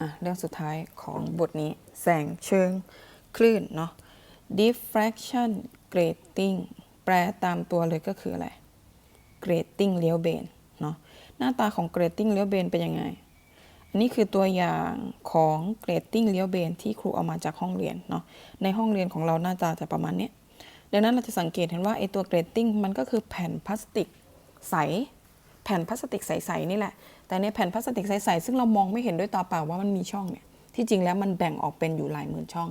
อะเรื่องสุดท้ายของบทนี้ แสงเชิงคลื่นเนาะ diffraction grating แปลตามตัวเลยก็คืออะไร grating เลี้ยวเบนเนาะหน้าตาของ grating เลี้ยวเบนเป็นยังไง อันนี้คือตัวอย่างของ grating เลี้ยวเบนที่ครูเอามาจากห้องเรียนเนาะในห้องเรียนของเราหน้าตาจะประมาณนี้ดังนั้นเราจะสังเกตเห็นว่าไอตัว grating มันก็คือแผ่นพลาสติกใส ผ่นพลาสติกใสๆนี่แหละ แต่ในแผ่นพลาสติกใสๆซึ่งเรามองไม่เห็นด้วยตาเปล่าว่ามันมีช่องเนี่ย ที่จริงแล้วมันแบ่งออกเป็นอยู่หลายหมื่นช่อง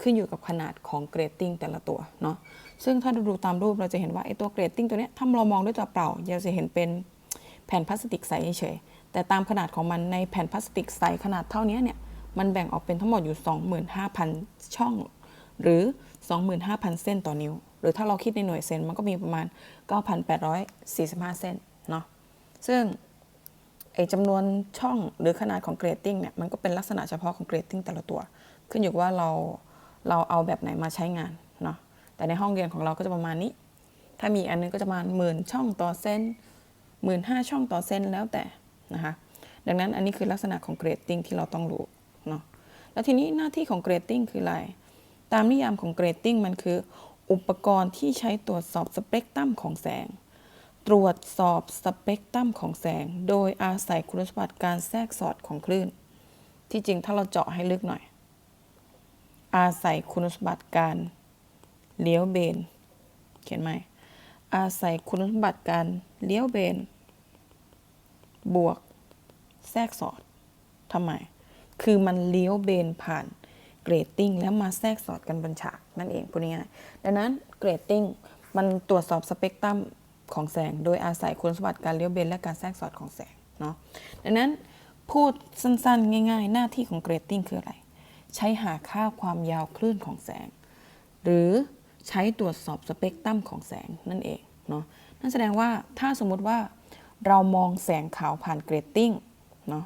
ขึ้นอยู่กับขนาดของเกรดติ้งแต่ละตัวเนาะ ซึ่งถ้าดูตามรูปเราจะเห็นว่าไอ้ตัวเกรดติ้งตัวเนี้ยถ้าเรามองด้วยตาเปล่าเราจะเห็นเป็นแผ่นพลาสติกใสเฉย แต่ตามขนาดของมันในแผ่นพลาสติกใสขนาดเท่านี้เนี่ยมันแบ่งออกเป็นทั้งหมดอยู่ 25,000 ช่อง หรือ 25,000 เส้นต่อนิ้ว หรือถ้าเราคิดในหน่วยเซนมันก็มีประมาณ 9,845 เส้นเนาะ ซึ่งไอจำนวนช่องหรือขนาดของเกรดติ้งเนี่ยมันก็เป็นลักษณะเฉพาะของเกรดติ้งแต่ละตัว ขึ้นอยู่ว่าเราเราเอาแบบไหนมาใช้งานเนาะแต่ในห้องเรียนของเราก็จะประมาณนี้ ถ้ามีอันนึงก็จะประมาณหมื่นช่องต่อเส้นหมื่นห้าช่องต่อเส้นแล้วแต่นะคะดังนั้นอันนี้คือลักษณะของเกรดติ้งที่เราต้องรู้เนาะแล้วทีนี้หน้าที่ของเกรดติ้งคืออะไร ตามนิยามของเกรดติ้งมันคือ อุปกรณ์ที่ใช้ตรวจสอบสเปกตรัมของแสง ตรวจสอบสเปกตรัมของแสง โดยอาศัยคุณสมบัติการแทรกสอดของคลื่น ที่จริงถ้าเราเจาะให้ลึกหน่อย อาศัยคุณสมบัติการเลี้ยวเบน เขียนไหมอาศัยคุณสมบัติการเลี้ยวเบน บวก แทรกสอดทำไม คือมันเลี้ยวเบนผ่านเกรดติ้งแล้วมาแทรกสอดกันบนฉากนั่นเองพูดง่ายๆดังนั้นเกรดติ้งมันตรวจสอบสเปกตรัม ของแสง โดยอาศัยคุณสมบัติการเลี้ยวเบนและการแทรกสอดของแสงเนาะดังนั้นพูดสั้นๆ ง่าย ๆ หน้าที่ของเกรดติ้งคืออะไร ใช้หาค่าความยาวคลื่นของแสง หรือใช้ตรวจสอบสเปกตรัมของแสงนั่นเองเนาะนั่นแสดงว่าถ้าสมมุติว่าเรามองแสงขาวผ่านเกรดติ้งเนาะ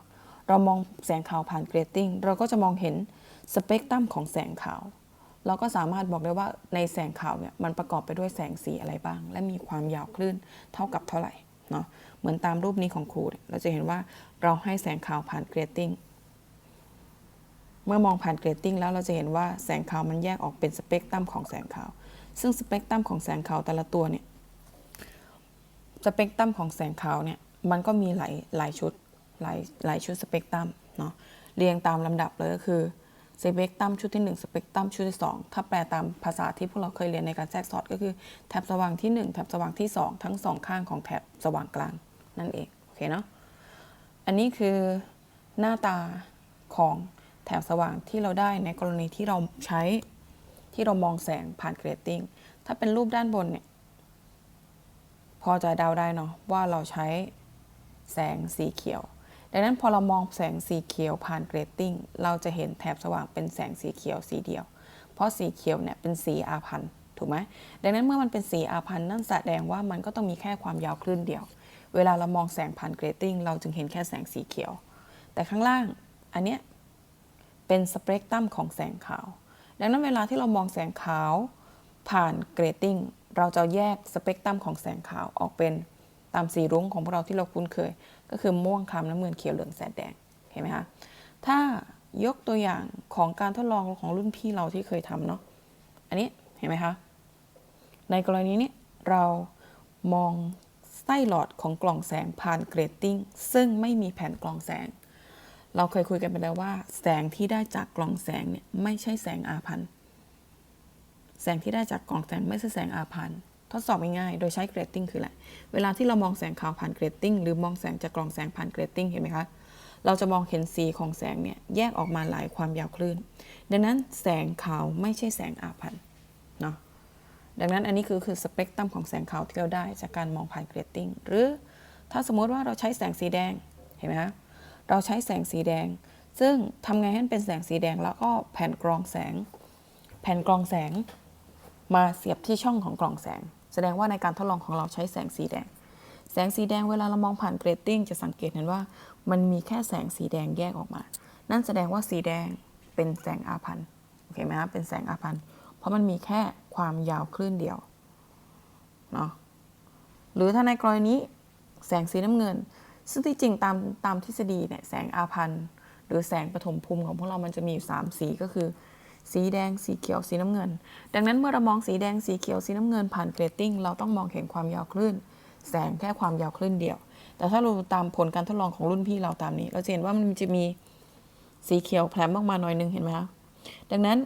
เรามองแสงขาวผ่านเกรดติ้งเราก็จะมองเห็นสเปกตรัมของแสงขาว เราก็สามารถบอกได้ว่าในแสงขาวเนี่ยมันประกอบไปด้วยแสงสีอะไรบ้าง และมีความยาวคลื่นเท่ากับเท่าไหร่เนาะเหมือนตามรูปนี้ของครูเราจะเห็นว่าเราให้แสงขาวผ่านเกรดติ้งเมื่อมองผ่านเกรดติ้งแล้วเราจะเห็นว่าแสงขาวมันแยกออกเป็นสเปกตรัมของแสงขาว ซึ่งสเปกตรัมของแสงขาวแต่ละตัวเนี่ยสเปกตรัมของแสงขาวเนี่ยมันก็มีหลายหลายชุดหลายหลายชุดสเปกตรัมเนาะเรียงตามลำดับเลยก็คือ สเปกตรัมชุดที่ 1 สเปกตรัมชุดที่ 2 ถ้าแปลตามภาษาที่พวกเราเคยเรียนในการแทรกสอดก็คือแถบสว่างที่ 1 แถบสว่างที่ 2 ทั้งสองข้างของแถบสว่างกลางนั่นเองโอเคเนาะอันนี้คือหน้าตาของแถบสว่างที่เราได้ในกรณีที่เราใช้ที่เรามองแสงผ่านเกรดติ้งถ้าเป็นรูปด้านบนเนี่ยพอจะเดาได้เนาะว่าเราใช้แสงสีเขียว ดังนั้นพอเรามองแสงสีเขียวผ่านเกรดติ้งเราจะเห็นแถบสว่างเป็นแสงสีเขียวสีเดียว เพราะสีเขียวเนี่ยเป็นสีอาพันธ์ถูกไหมดังนั้นเมื่อมันเป็นสีอาพันธ์นั่นแสดงว่ามันก็ต้องมีแค่ความยาวคลื่นเดียว เวลาเรามองแสงผ่านเกรดติ้งเราจึงเห็นแค่แสงสีเขียว แต่ข้างล่างอันเนี้ยเป็นสเปกตรัมของแสงขาว ดังนั้นเวลาที่เรามองแสงขาวผ่านเกรดติ้งเราจะแยกสเปกตรัมของแสงขาวออกเป็น ตามสีรุ้งของพวกเราที่เราคุ้นเคย ก็คือม่วงคล้ำน้ำเงินเขียวเหลืองแสดแดงเห็นไหมคะถ้ายกตัวอย่างของการทดลองของรุ่นพี่เราที่เคยทำเนาะอันนี้เห็นไหมคะในกรณีนี้เรามองไส้หลอดของกล่องแสงผ่านเกรดติ้งซึ่งไม่มีแผ่นกล่องแสง เราเคยคุยกันไปแล้วว่า แสงที่ได้จากกล่องแสงเนี่ยไม่ใช่แสงอาพันธ์แสงที่ได้จากกล่องแสงไม่ใช่แสงอาพันธ์ ทดสอบง่ายๆ โดยใช้เกรดติ้งคืออะไร เวลาที่เรามองแสงขาวผ่านเกรดติ้งหรือมองแสงจากกล่องแสงผ่านเกรดติ้งเห็นไหมคะ เราจะมองเห็นสีของแสงเนี่ยแยกออกมาหลายความยาวคลื่น ดังนั้นแสงขาวไม่ใช่แสงอาพันธ์เนาะ ดังนั้นอันนี้คือคือสเปกตรัมของแสงขาวที่เราได้จากการมองผ่านเกรดติ้ง หรือถ้าสมมติว่าเราใช้แสงสีแดง เห็นไหมคะ เราใช้แสงสีแดง ซึ่งทำไงให้มันเป็นแสงสีแดงแล้วก็แผ่นกรองแสง แผ่นกรองแสง มาเสียบที่ช่องของกล่องแสง แสดงว่าในการทดลองของเราใช้แสงสีแดง แสงสีแดงเวลาเรามองผ่านเกรดติ้งจะสังเกตเห็นว่ามันมีแค่แสงสีแดงแยกออกมา นั่นแสดงว่าสีแดงเป็นแสงอาพันธ์โอเคไหมครับเป็นแสงอาพันธ์เพราะมันมีแค่ความยาวคลื่นเดียวเนาะหรือถ้าในกรณีนี้แสงสีน้ำเงิน ซึ่งที่จริงตามตามทฤษฎีเนี่ยแสงอาพันธ์หรือแสงปฐมภูมิของพวกเรามันจะมีอยู่3สีก็คือ สีแดง สีเขียว สีน้ำเงิน ดังนั้นเมื่อเรามองสีแดง สีเขียว สีน้ำเงินผ่านเกรดติ้ง เราต้องมองเห็นความยาวคลื่น แสงแค่ความยาวคลื่นเดียว แต่ถ้าเราตามผลการทดลองของรุ่นพี่เราตามนี้ เราจะเห็นว่ามันจะมีสีเขียวแผลมออกมาหน่อยนึงเห็นไหมคะ ดังนั้น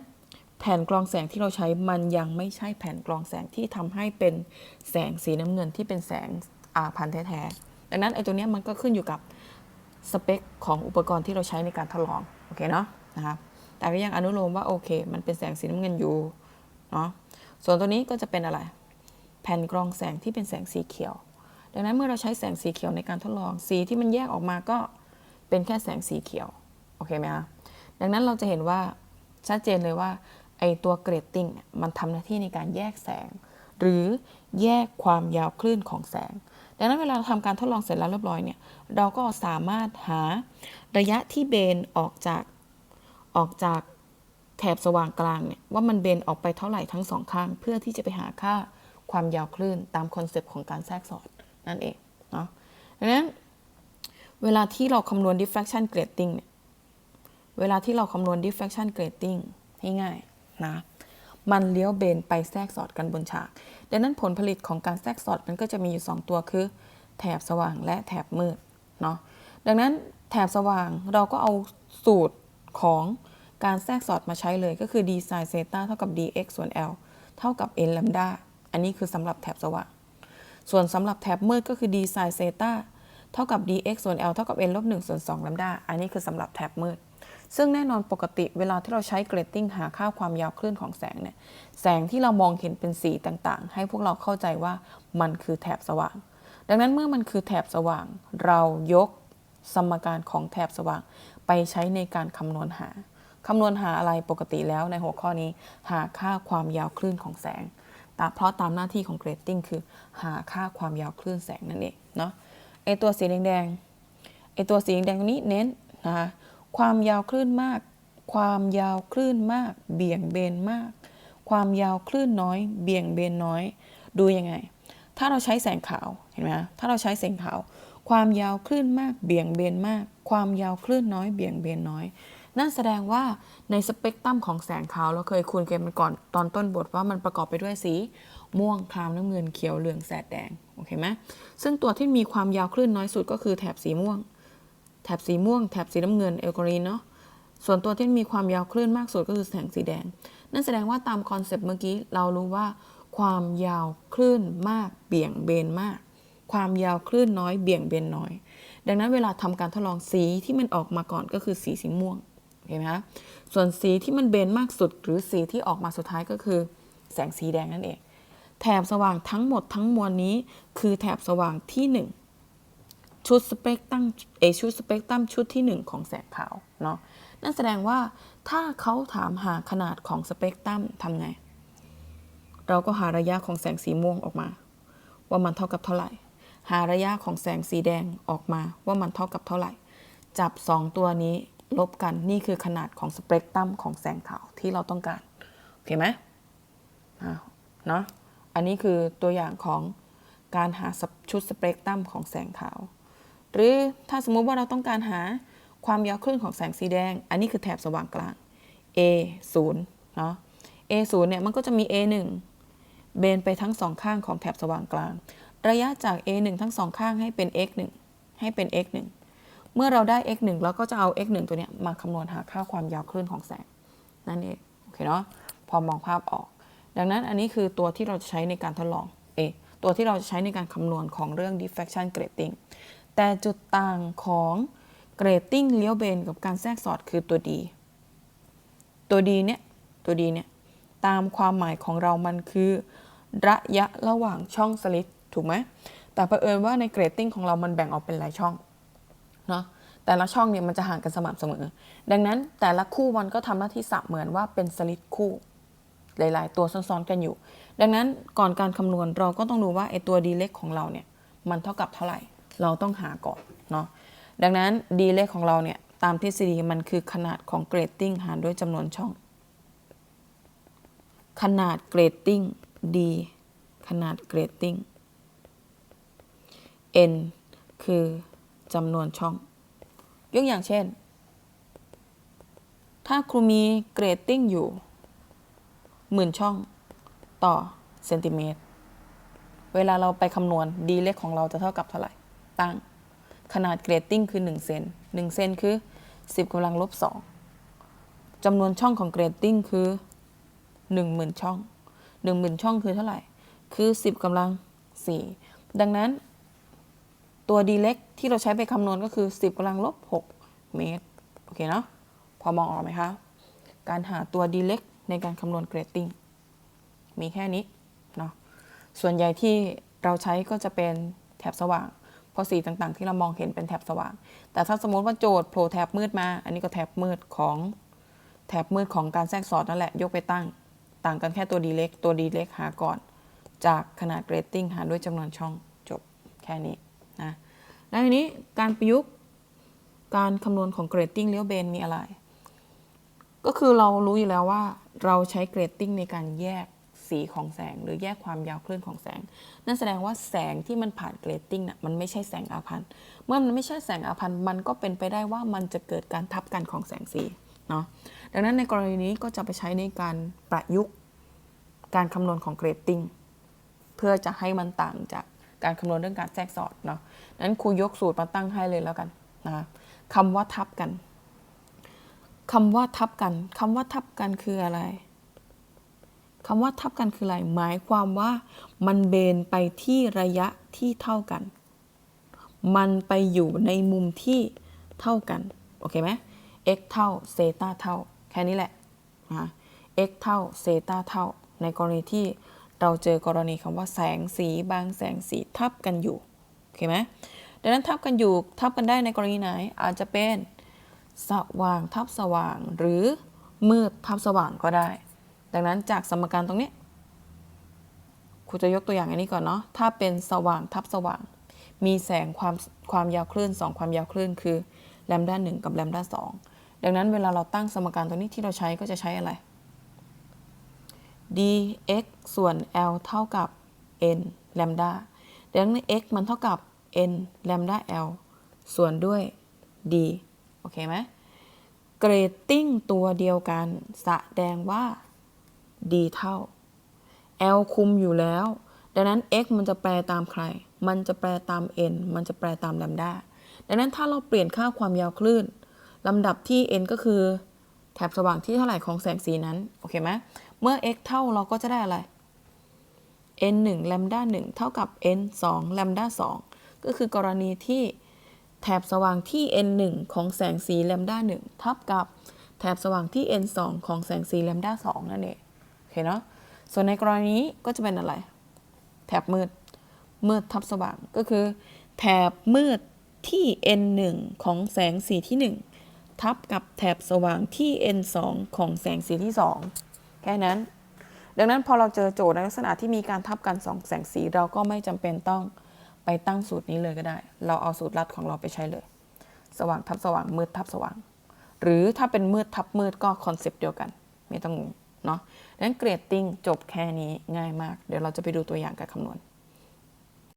แผ่นกรองแสงที่เราใช้มันยังไม่ใช่แผ่นกรองแสงที่ทำให้เป็นแสงสีน้ำเงินที่เป็นแสงอาพันธ์แท้ๆ ดังนั้นไอ้ตัวเนี้ยมันก็ขึ้นอยู่กับสเปคของอุปกรณ์ที่เราใช้ในการทดลอง โอเคเนาะนะครับ แต่ก็ยังอนุโลมว่าโอเค มันเป็นแสงสีน้ำเงินอยู่เนาะส่วนตัวนี้ก็จะเป็นอะไร แผ่นกรองแสงที่เป็นแสงสีเขียว ดังนั้นเมื่อเราใช้แสงสีเขียวในการทดลองสีที่มันแยกออกมาก็เป็นแค่แสงสีเขียวโอเคไหมคะดังนั้นเราจะเห็นว่าชัดเจนเลยว่าไอตัวเกรดติ้งมันทำหน้าที่ในการแยกแสง หรือแยกความยาวคลื่นของแสง ดังนั้นเวลาเราทำการทดลองเสร็จแล้วเรียบร้อยเนี่ยเราก็สามารถหาระยะที่เบนออกจาก ออกจากแถบสว่างกลางเนี่ยว่ามันเบนออกไปเท่าไหร่ทั้งสองข้าง เพื่อที่จะไปหาค่าความยาวคลื่นตามคอนเซปต์ของการแทรกสอดนั่นเองเนาะดังนั้นเวลาที่เราคำนวณ diffraction grading เนี่ยเวลาที่เราคำนวณ diffraction grading ง่ายๆนะมันเลี้ยวเบนไปแทรกสอดกันบนฉาก ดังนั้นผลผลิตของการแทรกสอดมันก็จะมีอยู่ 2 ตัวคือ แถบสว่างและแถบมืดเนาะดังนั้นแถบสว่างเราก็เอาสูตร ของการแทรกสอดมาใช้เลยก็คือ d sin theta เท่ากับ dx ส่วน l เท่ากับ n lambda อันนี้คือสำหรับแถบสว่างส่วนสำหรับแถบมืดก็คือ d sin theta เท่ากับ dx ส่วน l เท่ากับ n ลบ1ส่วน2 lambda อันนี้คือสำหรับแถบมืด ซึ่งแน่นอนปกติเวลาที่เราใช้เกรดติ้งหาค่าความยาวคลื่นของแสงเนี่ย แสงที่เรามองเห็นเป็นสีต่างๆ ให้พวกเราเข้าใจว่ามันคือแถบสว่าง ดังนั้นเมื่อมันคือแถบสว่าง เรายก สมการของแถบสว่าง ไปใช้ในการคำนวณหา คำนวณหาอะไรปกติแล้วในหัวข้อนี้ หาค่าความยาวคลื่นของแสงตเพราะตามหน้าที่ของเกรดติ้งคือ หาค่าความยาวคลื่นแสงนั่นเองเนาะไอตัวสีแดงไอตัวสีแดงตรงนี้เน้นนะคะความยาวคลื่นมาก ความยาวคลื่นมาก เบี่ยงเบนมาก ความยาวคลื่นน้อย เบี่ยงเบนน้อย ดูยังไง ถ้าเราใช้แสงขาวเห็นไหมถ้าเราใช้แสงขาว ความยาวคลื่นมากเบี่ยงเบนมาก ความยาวคลื่นน้อยเบี่ยงเบนน้อย นั่นแสดงว่าในสเปกตรัมของแสงขาวเราเคยคุยกันมาก่อนตอนต้นบทว่ามันประกอบไปด้วยสี ม่วงครามน้ำเงินเขียวเหลืองแสดแดงโอเคไหมซึ่งตัวที่มีความยาวคลื่นน้อยสุดก็คือแถบสีม่วง แถบสีม่วง แถบสีน้ำเงินเอลกอรีนเนาะส่วนตัวที่มีความยาวคลื่นมากสุดก็คือแสงสีแดง นั่นแสดงว่าตามคอนเซปต์เมื่อกี้เรารู้ว่า ความยาวคลื่นมากเบี่ยงเบนมาก ความยาวคลื่นน้อยเบี่ยงเบนน้อย ดังนั้นเวลาทำการทดลองสีที่มันออกมาก่อนก็คือสีสีม่วงเห็นไหมคะส่วนสีที่มันเบนมากสุด หรือสีที่ออกมาสุดท้ายก็คือ แสงสีแดงนั่นเอง แถบสว่างทั้งหมดทั้งมวลนี้ คือแถบสว่างที่หนึ่งชุดสเปกตรัมเอชุดสเปกตรัมชุดที่ 1 ของแสงขาวเนาะนั่นแสดงว่าถ้าเขาถามหาขนาดของสเปกตรัมทำไง เราก็หาระยะของแสงสีม่วงออกมา ว่ามันเท่ากับเท่าไหร่ หาระยะของแสงสีแดงออกมาว่ามันเท่ากับเท่าไหร่ จับ 2 ตัวนี้ลบกันนี่คือขนาดของสเปกตรัมของแสงขาวที่เราต้องการ โอเคไหมอ่าเนาะอันนี้คือตัวอย่างของการหาชุดสเปกตรัมของแสงขาว หรือถ้าสมมุติว่าเราต้องการหาความยาวคลื่นของแสงสีแดง อันนี้คือแถบสว่างกลาง A 0เนาะ A 0เนี่ยมันก็จะมี A 1เบนไปทั้งสองข้างของแถบสว่างกลาง ระยะจาก A 1ทั้งสองข้างให้เป็น x 1ให้เป็น x 1เมื่อเราได้ x 1เราก็จะเอา x 1ตัวเนี้ยมาคำนวณหาค่าความยาวคลื่นของแสง นั่นเอง โอเคเนาะ พอมองภาพออก ดังนั้นอันนี้คือตัวที่เราจะใช้ในการทดลอง A ตัวที่เราจะใช้ในการคำนวณของเรื่อง diffraction grading แต่จุดต่างของเกรดติ้งเลี้ยวเบนกับการแทรกสอดคือตัวดี ตัวดีเนี่ย ตัวดีเนี่ย ตามความหมายของเรามันคือ ระยะระหว่างช่องสลิต ถูกไหมแต่เผอิญว่าในเกรดติ้งของเรามันแบ่งออกเป็นหลายช่องเนาะแต่ละช่องเนี่ยมันจะห่างกันสม่ำเสมอ ดังนั้นแต่ละคู่มันก็ทำหน้าที่สับเหมือนว่าเป็นสลิตคู่ หลาย ๆ ตัวซ้อนๆกันอยู่ ดังนั้นก่อนการคำนวณเราก็ต้องดูว่าไอ้ตัวดีเล็กของเราเนี่ยมันเท่ากับเท่าไหร่ เราต้องหาก่อนเนาะ ดังนั้นดีเลขของเราเนี่ยตามทฤษฎีมันคือขนาดของเกรดติ้งหารด้วยจำนวนช่อง ขนาดเกรดติ้ง d ขนาดเกรดติ้ง n คือจำนวนช่อง ยกอย่างเช่น ถ้าครูมีเกรดติ้งอยู่หมื่นช่องต่อเซนติเมตร เวลาเราไปคำนวณ d เล็กของเราจะเท่ากับเท่าไหร่ ตั้ง ขนาดเกรดติ้งคือ 1 เซน1 เซนคือ 10กำลังลบ2จำนวนช่องของเกรดติ้งคือ 10,000 ช่อง 10,000 ช่องคือเท่าไหร่ คือ 10กำลัง4ดังนั้น ตัว d เล็กที่เราใช้ไปคำนวณก็คือ 10กำลังลบ 6 เมตร โอเคเนาะพอมองออกไหมคะ การหาตัว d เล็กในการคำนวณเกรดติ้งมีแค่นี้เนาะส่วนใหญ่ที่เราใช้ก็จะเป็นแถบสว่าง เพราะสีต่างๆ ที่เรามองเห็นเป็นแถบสว่าง แต่ถ้าสมมติว่าโจทย์โผล่แถบมืดมา อันนี้ก็แถบมืดของแถบมืดของการแทรกสอดนั่นแหละยกไปตั้ง ต่างกันแค่ตัว d เล็กตัว d เล็กหาก่อน จากขนาดเกรดติ้งหาด้วยจำนวนช่องจบแค่นี้ แล้วทีนี้การประยุกต์การคำนวณของเกรดติ้งเลี้ยวเบนมีอะไร ก็คือเรารู้อยู่แล้วว่าเราใช้เกรดติ้งในการแยกสีของแสง หรือแยกความยาวคลื่นของแสง นั่นแสดงว่าแสงที่มันผ่านเกรดติ้งน่ะมันไม่ใช่แสงอาพันธ์เมื่อมันไม่ใช่แสงอาพันธ์มันก็เป็นไปได้ว่ามันจะเกิดการทับกันของแสงสีเนาะดังนั้นในกรณีนี้ก็จะไปใช้ในการประยุกต์การคำนวณของเกรดติ้งเพื่อจะให้มันต่างจาก การคำนวณเรื่องการแทรกสอดเนาะนั้นครูยกสูตรมาตั้งให้เลยแล้วกันนะคะคำว่าทับกันคำว่าทับกันคำว่าทับกันคืออะไรคำว่าทับกันคืออะไร หมายความว่ามันเบนไปที่ระยะที่เท่ากัน มันไปอยู่ในมุมที่เท่ากัน โอเคไหม x เท่าเซตาเท่า แค่นี้แหละนะ x เท่าเซตาเท่า ในกรณีที่ เราเจอกรณีคำว่าแสงสีบางแสงสีทับกันอยู่โอเคไหมดังนั้นทับกันอยู่ทับกันได้ในกรณีไหนอาจจะเป็นสว่างทับสว่างหรือมืดทับสว่างก็ได้ ดังนั้นจากสมการตรงนี้ครูจะยกตัวอย่างอันนี้ก่อนเนาะถ้าเป็นสว่างทับสว่าง มีแสงความความยาวคลื่น 2 ความยาวคลื่นคือแลมด้าหนึ่งกับแลมด้าสดังนั้นเวลาเราตั้งสมการตรงนี้ที่เราใช้ก็จะใช้อะไร dx ส่วน l เท่ากับ n แลมดาดังนั้น x มันเท่ากับ n แลมดา l ส่วนด้วย d โอเคไหมเกรดติ้งตัวเดียวกันแสดงว่า d เท่า l คุมอยู่แล้ว ดังนั้น x มันจะแปลตามใคร มันจะแปลตาม n มันจะแปลตามแลมดาดังนั้นถ้าเราเปลี่ยนค่าความยาวคลื่นลำดับที่ n ก็คือ แถบสว่างที่เท่าไหร่ของแสงสีนั้น โอเคไหมเมื่อ x เท่าเราก็จะได้อะไร n 1ลมด้า1เท่ากับ n 2ลมด้า2ก็คือกรณีที่แถบสว่างที่ n 1ของแสงสีลมด้า1ทับกับแถบสว่างที่ n 2ของแสงสีลมด้า2นั่นเองโอเคเนาะส่วนในกรณีนี้ก็จะเป็นอะไร แถบมืดมืดทับสว่างก็คือ แถบมืดที่ n 1ของแสงสีที่ 1 ทับกับแถบสว่างที่ n 2 ของแสงสีที่ 2 แค่นั้น ดังนั้นพอเราเจอโจทย์ในลักษณะที่มีการทับกันสองแสงสีเราก็ไม่จำเป็นต้องไปตั้งสูตรนี้เลยก็ได้ เราเอาสูตรลัดของเราไปใช้เลย สว่างทับสว่างมืดทับสว่าง หรือถ้าเป็นมืดทับมืดก็คอนเซปต์เดียวกัน ไม่ต้องงงเนาะดังนั้นเกรดติ้งจบแค่นี้ง่ายมาก เดี๋ยวเราจะไปดูตัวอย่างการคำนวณ